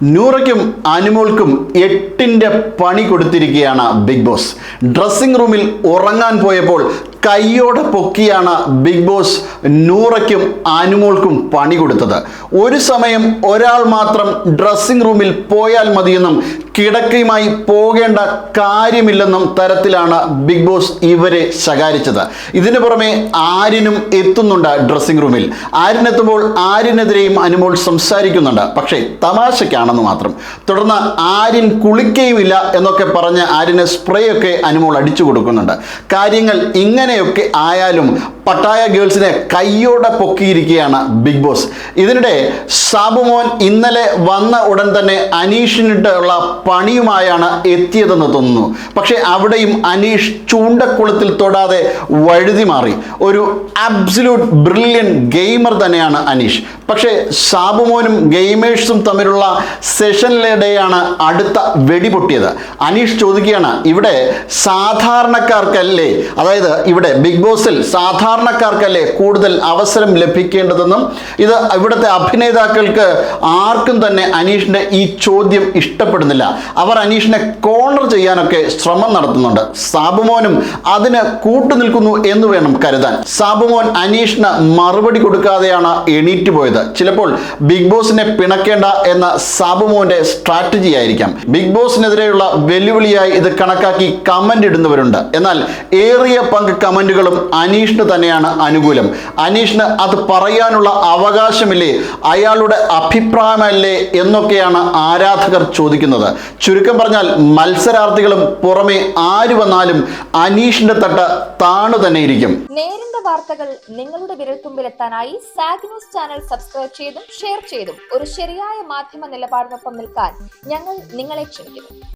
നൂറയ്ക്കും അനുമോൾക്കും എട്ടിന്റെ പണി കൊടുത്തിരിക്കുകയാണ് ബിഗ് ബോസ്. ഡ്രസ്സിംഗ് റൂമിൽ ഉറങ്ങാൻ പോയപ്പോൾ കൈയോടെ പൊക്കിയാണ് ബിഗ് ബോസ് നൂറയ്ക്കും അനുമോൾക്കും പണി കൊടുത്തത്. ഒരു സമയം ഒരാൾ മാത്രം ഡ്രസ്സിംഗ് റൂമിൽ പോയാൽ മതിയെന്നും കിടക്കയുമായി പോകേണ്ട കാര്യമില്ലെന്നും തരത്തിലാണ് ബിഗ് ബോസ് ഇവരെ ശകാരിച്ചത്. ഇതിനു പുറമെ ആരിനും എത്തുന്നുണ്ട് ഡ്രസ്സിംഗ് റൂമിൽ. ആരിനെത്തുമ്പോൾ ആരിനെതിരെയും അനുമോൾ സംസാരിക്കുന്നുണ്ട്. പക്ഷേ തമാശയ്ക്കാണെന്ന് മാത്രം. തുടർന്ന് ആര്യൻ കുളിക്കുകയുമില്ല എന്നൊക്കെ പറഞ്ഞ് ആര്യന് സ്പ്രേ ഒക്കെ അനുമോൾ അടിച്ചു കൊടുക്കുന്നുണ്ട്. കാര്യങ്ങൾ ഇങ്ങനെയൊക്കെ ആയാലും പട്ടായ ഗേൾസിനെ കയ്യോടെ പൊക്കിയിരിക്കുകയാണ് ബിഗ് ബോസ്. ഇതിനിടെ സാബുമോൻ ഇന്നലെ വന്ന ഉടൻ തന്നെ അനീഷിനിട്ടുള്ള പണിയുമായാണ് എത്തിയതെന്ന് തോന്നുന്നു. പക്ഷേ അവിടെയും അനീഷ് ചൂണ്ടക്കുളത്തിൽ തൊടാതെ വഴുതി മാറി. ഒരു അബ്സല്യൂട്ട് ബ്രില്യൻ ഗെയിമർ തന്നെയാണ് അനീഷ്. പക്ഷേ സാബുമോനും ഗെയിമേഴ്സും തമ്മിലുള്ള സെഷനിലിടെയാണ് അടുത്ത വെടിപൊട്ടിയത് അനീഷ് ചോദിക്കുകയാണ് ഇവിടെ സാധാരണക്കാർക്കല്ലേ? അതായത് ഇവിടെ ബിഗ് ബോസിൽ സാധാരണക്കാർക്കല്ലേ കൂടുതൽ അവസരം ലഭിക്കേണ്ടതെന്നും ഇത് ഇവിടുത്തെ അഭിനേതാക്കൾക്ക് ആർക്കും തന്നെ അനീഷിന്റെ ഈ ചോദ്യം ഇഷ്ടപ്പെടുന്നില്ല. അവർ അനീഷിനെ കോർണർ ചെയ്യാനൊക്കെ ശ്രമം നടത്തുന്നുണ്ട്. സാബുമോനും അതിന് കൂട്ടുനിൽക്കുന്നു എന്ന് വേണം കരുതാൻ. സാബുമോൻ അനീഷിന് മറുപടി കൊടുക്കാതെയാണ് എണീറ്റ് പോയത്. ചിലപ്പോൾ ബിഗ് ബോസിനെ പിണക്കേണ്ട എന്ന സാബുമോന്റെ സ്ട്രാറ്റജി ആയിരിക്കാം. ബിഗ് ബോസിനെതിരെയുള്ള വെല്ലുവിളിയായി ഇത് കണക്കാക്കി കമന്റ് ഇടുന്നവരുണ്ട്. എന്നാൽ ഏറിയ പങ്ക് കമന്റുകളും അനീഷിന് തന്നെയാണ് അനുകൂലം. അനീഷിന് അത് പറയാനുള്ള അവകാശമില്ലേ? അയാളുടെ അഭിപ്രായമല്ലേ എന്നൊക്കെയാണ് ആരാധകർ ചോദിക്കുന്നത്. ചുരുക്കം പറഞ്ഞാൽ മത്സരാർത്ഥികളും പുറമെ ആര് വന്നാലും അനീഷിന്റെ തട്ട് താണു തന്നെ ഇരിക്കും. നേരിന്റെ വാർത്തകൾ നിങ്ങളുടെ വിരൽത്തുമ്പിലെത്താനായി സാഗ് ന്യൂസ് ചാനൽ സബ്സ്ക്രൈബ് ചെയ്തും ഷെയർ ചെയ്തും ഒരു ശരിയായ മാധ്യമ നിലപാടിനൊപ്പം നിൽക്കാൻ ഞങ്ങൾ നിങ്ങളെ ക്ഷണിക്കുന്നു.